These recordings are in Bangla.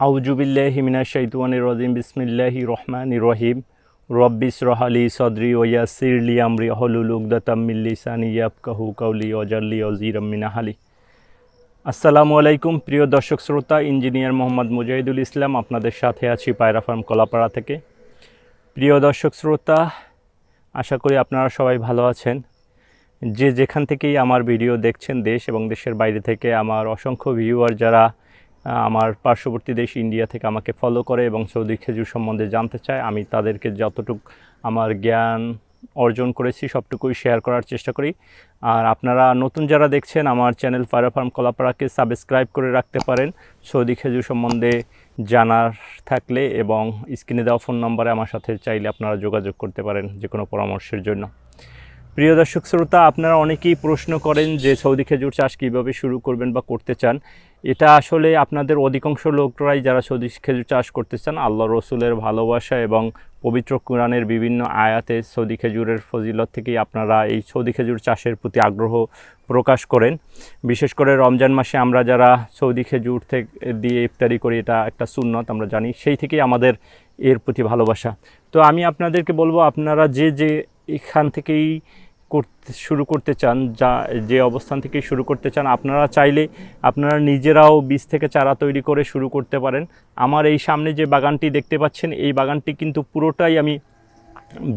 আউজুবিল্লাহি মিনাশ শাইতানির রাজিম। বিসমিল্লাহি রহমানির রহিম। রব্বিস রহালি সদরি ওয়াসিরলি আমরি। হলুল উকদাতাম মিন লিসানি ইয়াফকাহু কাউলি ওয়াজিরাম মিন আহলি। আসসালামু আলাইকুম প্রিয় দর্শক শ্রোতা, ইঞ্জিনিয়ার মোহাম্মদ মুজাহিদুল ইসলাম আপনাদের সাথে আছি পায়রা ফার্ম কলাপাড়া থেকে। প্রিয় দর্শক শ্রোতা, আশা করি আপনারা সবাই ভালো আছেন। যে যেখান থেকেই আমার ভিডিও দেখছেন, দেশ এবং দেশের বাইরে থেকে আমার অসংখ্য ভিউয়ার যারা আমার পার্শ্ববর্তী দেশ ইন্ডিয়া থেকে আমাকে ফলো করে এবং সৌদি খেজুর সম্বন্ধে জানতে চায়। আমি তাদেরকে যতটুক আমার জ্ঞান অর্জন করেছি, সবটুকুই শেয়ার করার চেষ্টা করি। আর আপনারা নতুন যারা দেখছেন, আমার চ্যানেল ফায়ার ফার্ম কলাপাড়াকে সাবস্ক্রাইব করে রাখতে পারেন। সৌদি খেজুর সম্বন্ধে জানার থাকলে এবং স্ক্রিনে দেওয়া ফোন নম্বরে আমার সাথে চাইলে আপনারা যোগাযোগ করতে পারেন যে কোনো পরামর্শের জন্য। প্রিয় দর্শক শ্রোতা, আপনারা অনেকেই প্রশ্ন করেন যে সৌদি খেজুর চাষ কীভাবে শুরু করবেন বা করতে চান। এটা আসলে আপনাদের অধিকাংশ লোকরাই যারা সৌদি খেজুর চাষ করতে চান আল্লাহ রসুলের ভালোবাসা এবং পবিত্র কোরআনের বিভিন্ন আয়াতে সৌদি খেজুরের ফজিলত থেকেই আপনারা এই সৌদি খেজুর চাষের প্রতি আগ্রহ প্রকাশ করেন। বিশেষ করে রমজান মাসে আমরা যারা সৌদি খেজুর থেকে দিয়ে ইফতারি করি, এটা একটা সুন্নত, আমরা জানি, সেই থেকেই আমাদের এর প্রতি ভালোবাসা। তো আমি আপনাদেরকে বলব, আপনারা যে যে এখান থেকেই করতে, শুরু করতে চান, যা, যে অবস্থান থেকে শুরু করতে চান, আপনারা চাইলে আপনারা নিজেরাও বীজ থেকে চারা তৈরি করে শুরু করতে পারেন। আমার এই সামনে যে বাগানটি দেখতে পাচ্ছেন, এই বাগানটি কিন্তু পুরোটাই আমি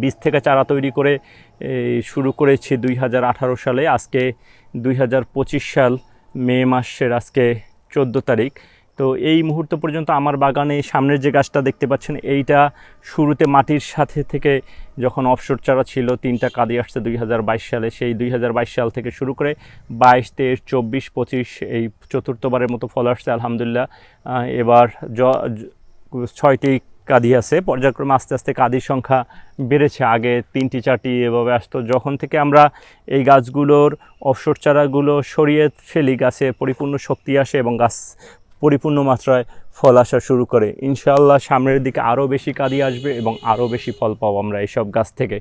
বীজ থেকে চারা তৈরি করে শুরু করেছি দুই হাজার আঠারো সালে। আজকে দুই হাজার পঁচিশ সাল মে মাসের আজকে চোদ্দ তারিখ। তো এই মুহূর্ত পর্যন্ত আমার বাগানে সামনের যে গাছটা দেখতে পাচ্ছেন, এইটা শুরুতে মাটির সাথে থেকে যখন অফশোর চারা ছিল, তিনটা কাঁদি আসছে দুই হাজার বাইশ সালে। সেই দুই হাজার বাইশ সাল থেকে শুরু করে বাইশ, তেইশ, চব্বিশ, পঁচিশ, এই চতুর্থবারের মতো ফল আসছে, আলহামদুলিল্লাহ। এবার জ- ছয়টি কাঁদি আছে। পর্যায়ক্রমে আস্তে আস্তে কাঁদির সংখ্যা বেড়েছে। আগে তিনটি, চারটি এভাবে আসতো। যখন থেকে আমরা এই গাছগুলোর অবসর চারাগুলো সরিয়ে ফেলি, গাছে পরিপূর্ণ শক্তি আসে এবং গাছ পরিপূর্ণ মাত্রায় ফল আসা শুরু করে। ইনশাআল্লাহ সামনের দিকে আরও বেশি কাদি আসবে এবং আরও বেশি ফল পাবো আমরা এইসব গাছ থেকে।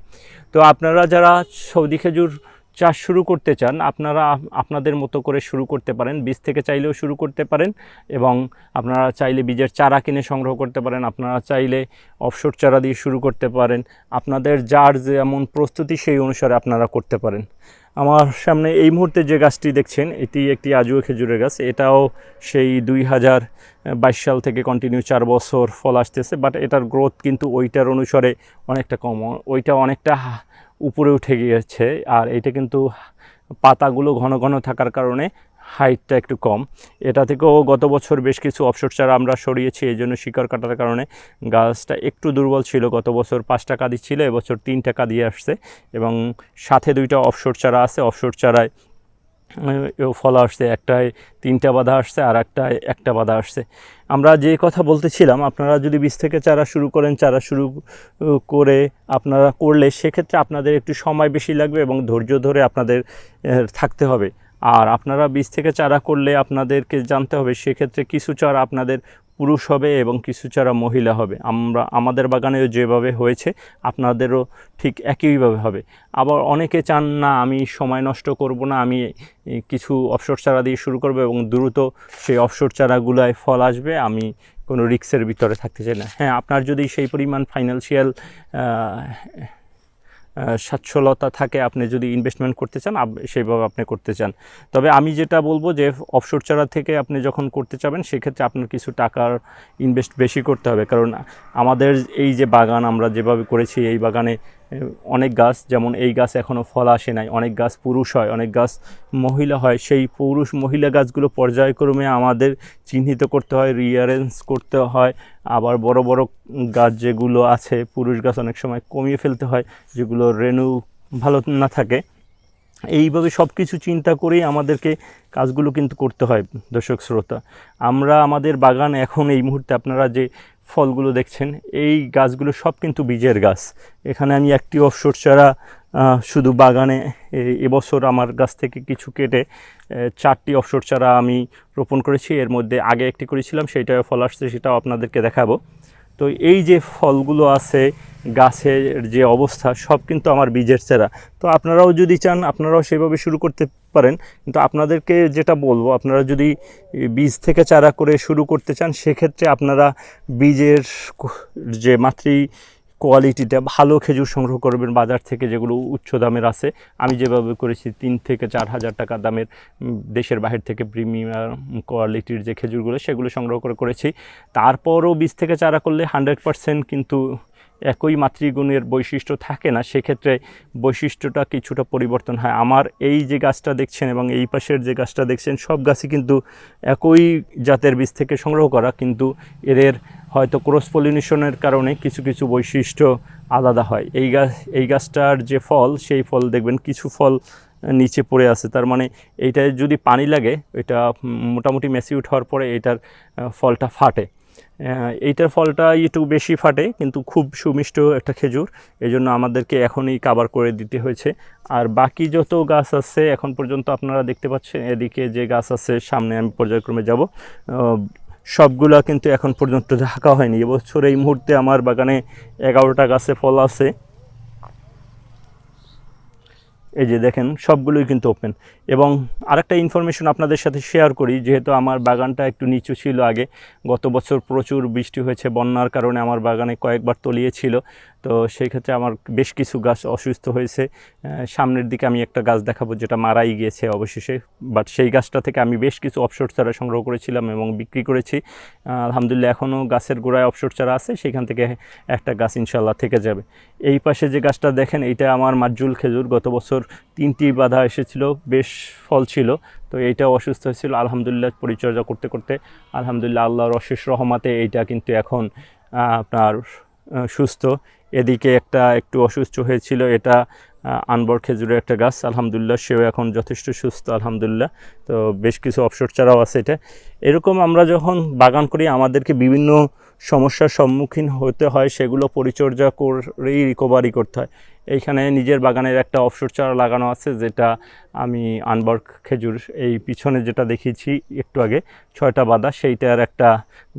তো আপনারা যারা সৌদি খেজুর চাষ শুরু করতে চান, আপনারা আপনাদের মতো করে শুরু করতে পারেন। বীজ থেকে চাইলেও শুরু করতে পারেন এবং আপনারা চাইলে বীজের চারা কিনে সংগ্রহ করতে পারেন। আপনারা চাইলে অফশোর চারা দিয়ে শুরু করতে পারেন। আপনাদের যার যেমন প্রস্তুতি সেই অনুসারে আপনারা করতে পারেন। আমার সামনে এই মুহূর্তে যে গাছটি দেখছেন, এটি একটি আজুয়া খেজুরের গাছ। এটাও সেই দুই হাজার বাইশ সাল থেকে কন্টিনিউ চার বছর ফল আসতেছে বাট এটার গ্রোথ কিন্তু ওইটার অনুসারে অনেকটা কম। ওইটা অনেকটা উপরে উঠে গিয়েছে, আর এটা কিন্তু পাতাগুলো ঘন ঘন থাকার কারণে হাইটটা একটু কম। এটা থেকেও গত বছর বেশ কিছু অবসর চারা আমরা সরিয়েছি এই জন্য শিকড় কাটার কারণে গাছটা একটু দুর্বল ছিল। গত বছর পাঁচ টাকা ছিল এবছর তিন টাকা দিয়ে আসছে এবং সাথে দুইটা অবসর চারা আছে। অবসর চারায় ফল আসছে, একটায় তিনটা বাধা আসছে আর একটায় একটা বাধা আসছে। আমরা যে কথা বলতেছিলাম, আপনারা যদি বীজ থেকে চারা শুরু করেন, চারা শুরু করে আপনারা করলে সেক্ষেত্রে আপনাদের একটু সময় বেশি লাগবে এবং ধৈর্য ধরে আপনাদের থাকতে হবে। আর আপনারা বীজ থেকে চারা করলে আপনাদেরকে জানতে হবে সেক্ষেত্রে কিছু চারা আপনাদের পুরুষ হবে এবং কিছু চারা মহিলা হবে। আমরা, আমাদের বাগানেও যেভাবে হয়েছে, আপনাদেরও ঠিক একইভাবে হবে। আবার অনেকে চান, না, আমি সময় নষ্ট করব না, আমি কিছু অবসর চারা দিয়ে শুরু করব এবং দ্রুত সেই অবসর চারাগুলায় ফল আসবে, আমি কোনো রিক্সের ভিতরে থাকতে চাই না। হ্যাঁ আপনার যদি সেই পরিমাণ ফাইন্যান্সিয়াল সচ্ছলতা থাকে, আপনি যদি ইনভেস্টমেন্ট করতে চান সেইভাবে আপনি করতে চান। তবে আমি যেটা বলব যে অফশোর চারা থেকে আপনি যখন করতে চাবেন, সেক্ষেত্রে আপনার কিছু টাকার ইনভেস্ট বেশি করতে হবে। কারণ আমাদের এই যে বাগান, আমরা যেভাবে করেছি, এই বাগানে অনেক গাছ, যেমন এই গাছ এখনও ফল আসে নাই, অনেক গাছ পুরুষ হয়, অনেক গাছ মহিলা হয়, সেই পুরুষ মহিলা গাছগুলো পর্যায়ক্রমে আমাদের চিহ্নিত করতে হয় রিয়ারেঞ্জ করতে হয়, আবার বড় বড় গাছ যেগুলো আছে, পুরুষ গাছ অনেক সময় কমিয়ে ফেলতে হয়, যেগুলো রেণু ভালো না থাকে। এইভাবে সব কিছু চিন্তা করেই আমাদেরকে কাজগুলো কিন্তু করতে হয়, দর্শক শ্রোতা। আমরা আমাদের বাগান এখন এই মুহূর্তে আপনারা যে ফলগুলো দেখছেন, এই গাছগুলো সব কিন্তু বীজের গাছ। এখানে আমি একটি অফসর চারা শুধু বাগানে এবছর আমার গাছ থেকে কিছু কেটে চারটি অফসর চারা আমি রোপণ করেছি। এর মধ্যে আগে একটি করেছিলাম সেইটাও ফল আসছে, সেটাও আপনাদেরকে দেখাবো। তো এই যে ফলগুলো আছে, গাছের যে অবস্থা, সব কিন্তু আমার বীজের চারা। তো আপনারাও যদি চান, আপনারাও সেভাবে শুরু করতে পারেন। কিন্তু আপনাদেরকে যেটা বলব, আপনারা যদি বীজ থেকে চারা করে শুরু করতে চান, সেক্ষেত্রে আপনারা বীজের যে মাতৃ কোয়ালিটিটা, ভালো খেজুর সংগ্রহ করবেন বাজার থেকে, যেগুলো উচ্চ দামের আছে। আমি যেভাবে করেছি, তিন থেকে চার হাজার টাকা দামের দেশের বাহির থেকে প্রিমিয়াম কোয়ালিটির যে খেজুরগুলো, সেগুলো সংগ্রহ করে করেছি। তারপরও বীজ থেকে চারা করলে হান্ড্রেড পারসেন্ট কিন্তু একই মাতৃগুণের বৈশিষ্ট্য থাকে না, সেক্ষেত্রে বৈশিষ্ট্যটা কিছুটা পরিবর্তন হয়। আমার এই যে গাছটা দেখছেন এবং এই পাশের যে গাছটা দেখছেন, সব গাছই কিন্তু একই জাতের বীজ থেকে সংগ্রহ করা, কিন্তু এদের হয়তো ক্রস পলিনেশনের কারণে কিছু কিছু বৈশিষ্ট্য আলাদা হয়। এই গাছ, এই গাছটার যে ফল, সেই ফল দেখবেন কিছু ফল নিচে পড়ে আছে। তার মানে এইটায় যদি পানি লাগে, এটা মোটামুটি ম্যাচিউড হওয়ার পরে এটার ফলটা ফাটে। এইটার ফলটা একটু বেশি ফাটে, কিন্তু খুব সুমিষ্ট একটা খেজুর। এই জন্য আমাদেরকে এখনই কাবার করে দিতে হয়েছে। আর বাকি যত গাছ আছে, এখন পর্যন্ত আপনারা দেখতে পাচ্ছেন, এদিকে যে গাছ আছে, সামনে আমি পর্যায়ক্রমে যাব। সবগুলা কিন্তু এখন পর্যন্ত ঢাকা হয়নি। এবছর এই মুহূর্তে আমার বাগানে এগারোটা গাছে ফল আছে। এই যে দেখেন, সবগুলোই কিন্তু ওপেন এবং আরেকটা ইনফরমেশন আপনাদের সাথে শেয়ার করি, যেহেতু আমার বাগানটা একটু নিচু ছিল আগে, গত বছর প্রচুর বৃষ্টি হয়েছে, বন্যার কারণে আমার বাগানে কয়েকবার তলিয়েছিল তো সেই ক্ষেত্রে আমার বেশ কিছু গাছ অসুস্থ হয়েছে। সামনের দিকে আমি একটা গাছ দেখাবো যেটা মারাই গিয়েছে অবশেষে। বাট সেই গাছটা থেকে আমি বেশ কিছু অপসর চারা সংগ্রহ করেছিলাম এবং বিক্রি করেছি। আলহামদুলিল্লাহ এখনও গাছের গোড়ায় অপসর চারা আছে, সেখান থেকে একটা গাছ ইনশাল্লাহ থেকে যাবে। এই পাশে যে গাছটা দেখেন, এইটা আমার মাজুল খেজুর। গত বছর তিনটি বাধা এসেছিল, বেশ ফল ছিল, তো এইটাও অসুস্থ হয়েছিল। আলহামদুলিল্লাহ পরিচর্যা করতে করতে, আলহামদুলিল্লাহ আল্লাহর অশেষ রহমাতে এইটা কিন্তু এখন আপনার সুস্থ। এদিকে একটা একটু অসুস্থ হয়েছিল, এটা আনবর খেজুরের একটা গাছ। আলহামদুলিল্লাহ, সেও এখন যথেষ্ট সুস্থ, আলহামদুলিল্লাহ। তো বেশ কিছু অবসর চারাও আছে এটা। এরকম আমরা যখন বাগান করি, আমাদেরকে বিভিন্ন সমস্যার সম্মুখীন হতে হয়, সেগুলো পরিচর্যা করেই রিকভারি করতে হয়। এইখানে নিজের বাগানের একটা অবসর চারা লাগানো আছে, যেটা আমি আনবর খেজুর, এই পিছনে যেটা দেখিয়েছি একটু আগে, ছয়টা বাদা, সেইটার একটা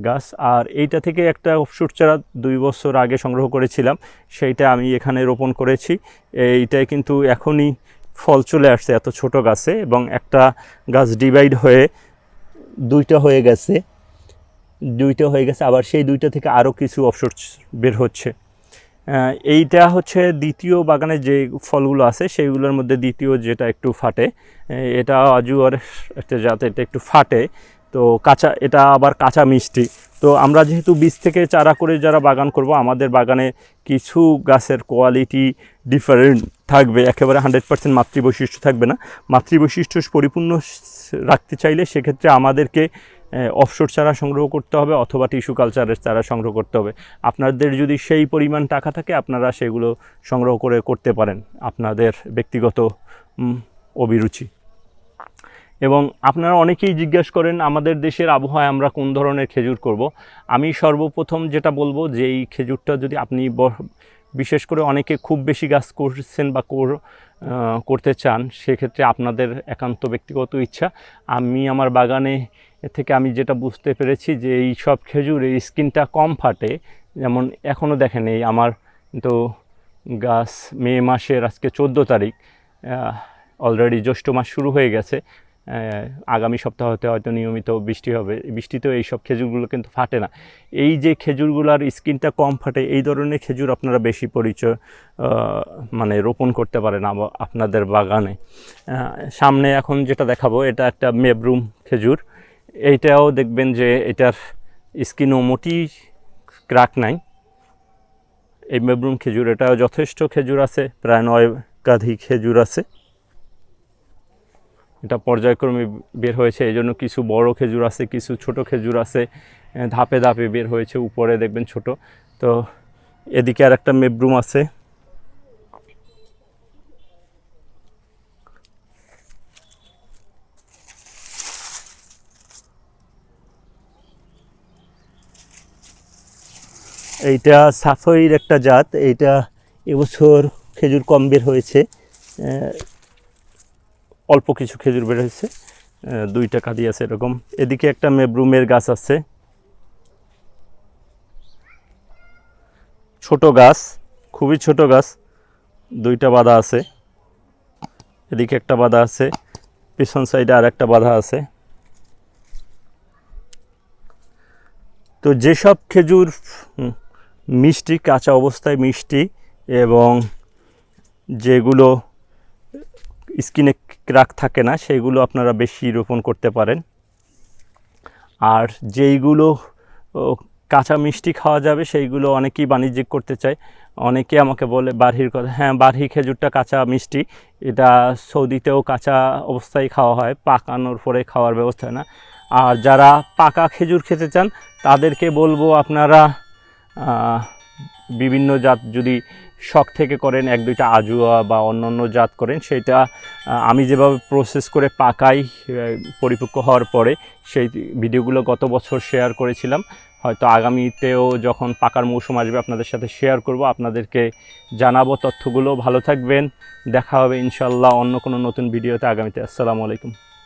গাছ। আর এইটা থেকে একটা অবসর চারা দুই বছর আগে সংগ্রহ করেছিলাম, সেইটা আমি এখানে রোপণ করেছি। এইটাই কিন্তু এখনই ফল চলে আসছে, এত ছোট গাছে, এবং একটা গাছ ডিভাইড হয়ে দুইটা হয়ে গেছে। দুইটা হয়ে গেছে, আবার সেই দুইটা থেকে আরও কিছু অবসর বের হচ্ছে। এইটা হচ্ছে দ্বিতীয় বাগানে যে ফলগুলো আছে, সেইগুলোর মধ্যে দ্বিতীয় যেটা একটু ফাটে এটা আজুয়ার একটা জাত, এটা একটু ফাটে। তো কাঁচা, এটা আবার কাঁচা মিষ্টি। তো আমরা যেহেতু বীজ থেকে চারা করে যারা বাগান করব, আমাদের বাগানে কিছু গাছের কোয়ালিটি ডিফারেন্ট থাকবে, একেবারে হান্ড্রেড পার্সেন্ট মাতৃ বৈশিষ্ট্য থাকবে না। মাতৃ বৈশিষ্ট্য পরিপূর্ণ রাখতে চাইলে সেক্ষেত্রে আমাদেরকে অফশোর চারা সংগ্রহ করতে হবে অথবা টিস্যু কালচারের চারা সংগ্রহ করতে হবে। আপনাদের যদি সেই পরিমাণ টাকা থাকে, আপনারা সেগুলো সংগ্রহ করে করতে পারেন আপনাদের ব্যক্তিগত অভিরুচি। এবং আপনারা অনেকেই জিজ্ঞেস করেন, আমাদের দেশের আবহাওয়ায় আমরা কোন ধরনের খেজুর করব? আমি সর্বপ্রথম যেটা বলব যে, এই খেজুরটা যদি আপনি বিশেষ করে অনেকে খুব বেশি গাছ করছেন বা কর- করতে চান, সেক্ষেত্রে আপনাদের একান্ত ব্যক্তিগত ইচ্ছা। আমি আমার বাগানে থেকে আমি যেটা বুঝতে পেরেছি যে এই সব খেজুর, এই স্কিনটা কম ফাটে। যেমন এখনও দেখেন এই আমার তো গাছ মে মাসের আজকে চোদ্দ তারিখ অলরেডি জ্যৈষ্ঠ মাস শুরু হয়ে গেছে। আগামী সপ্তাহ হতে হয়তো নিয়মিত বৃষ্টি হবে। বৃষ্টিতেও এই সব খেজুরগুলো কিন্তু ফাটে না। এই যে খেজুরগুলোর স্কিনটা কম ফাটে, এই ধরনের খেজুর আপনারা বেশি পরিচয় মানে রোপণ করতে পারেন আপনাদের বাগানে। সামনে এখন যেটা দেখাবো, এটা একটা মেবরুম খেজুর। এইটাও দেখবেন যে এটার স্কিনও মোটি ক্রাক নাই। এই মেবরুম খেজুর, এটাও যথেষ্ট খেজুর আছে, প্রায় নয় গাধি খেজুর আছে। এটা পর্যায়ক্রমে বের হয়েছে এই জন্য কিছু বড় খেজুর আছে, কিছু ছোট খেজুর আছে ধাপে ধাপে বের হয়েছে, উপরে দেখবেন ছোট। তো এদিকে আর একটা মেবরুম আছে। এইটা সাফাইর একটা জাত, এইটা এবছর খেজুর কম বের হয়েছে। অল্প কিছু খেজুর বের হয়েছে। দুইটা কাঁদি আছে এরকম। এদিকে একটা মেব্রুমের গাছ আছে। ছোট গাছ, খুবই ছোট গাছ। দুইটা বাঁধা আছে। এদিকে একটা বাঁধা আছে, পিছন সাইডে আর একটা বাধা আছে। তো যেসব খেজুর মিষ্টি, কাঁচা অবস্থায় মিষ্টি এবং যেগুলো স্কিনে ক্রাক থাকে না, সেগুলো আপনারা বেশি রোপণ করতে পারেন। আর যেইগুলো কাঁচা মিষ্টি খাওয়া যাবে, সেইগুলো অনেকেই বাণিজ্যিক করতে চায়। অনেকে আমাকে বলে, বারহির কথা হ্যাঁ বারহি খেজুরটা কাঁচা মিষ্টি, এটা সৌদিতেও কাঁচা অবস্থায় খাওয়া হয়, পাকানোর পরে খাওয়ার ব্যবস্থা না। আর যারা পাকা খেজুর খেতে চান, তাদেরকে বলব আপনারা বিভিন্ন জাত যদি শখ থেকে করেন, এক দুইটা আজুয়া বা অন্য অন্য জাত করেন সেটা আমি যেভাবে প্রসেস করে পাকাই পরিপক্ক হওয়ার পরে সেই ভিডিওগুলো গত বছর শেয়ার করেছিলাম। হয়তো আগামীতেও যখন পাকার মৌসুম আসবে, আপনাদের সাথে শেয়ার করব, আপনাদেরকে জানাব তথ্যগুলো। ভালো থাকবেন, দেখা হবে ইনশাল্লাহ অন্য কোনো নতুন ভিডিওতে। আগামীতে আসসালামু আলাইকুম।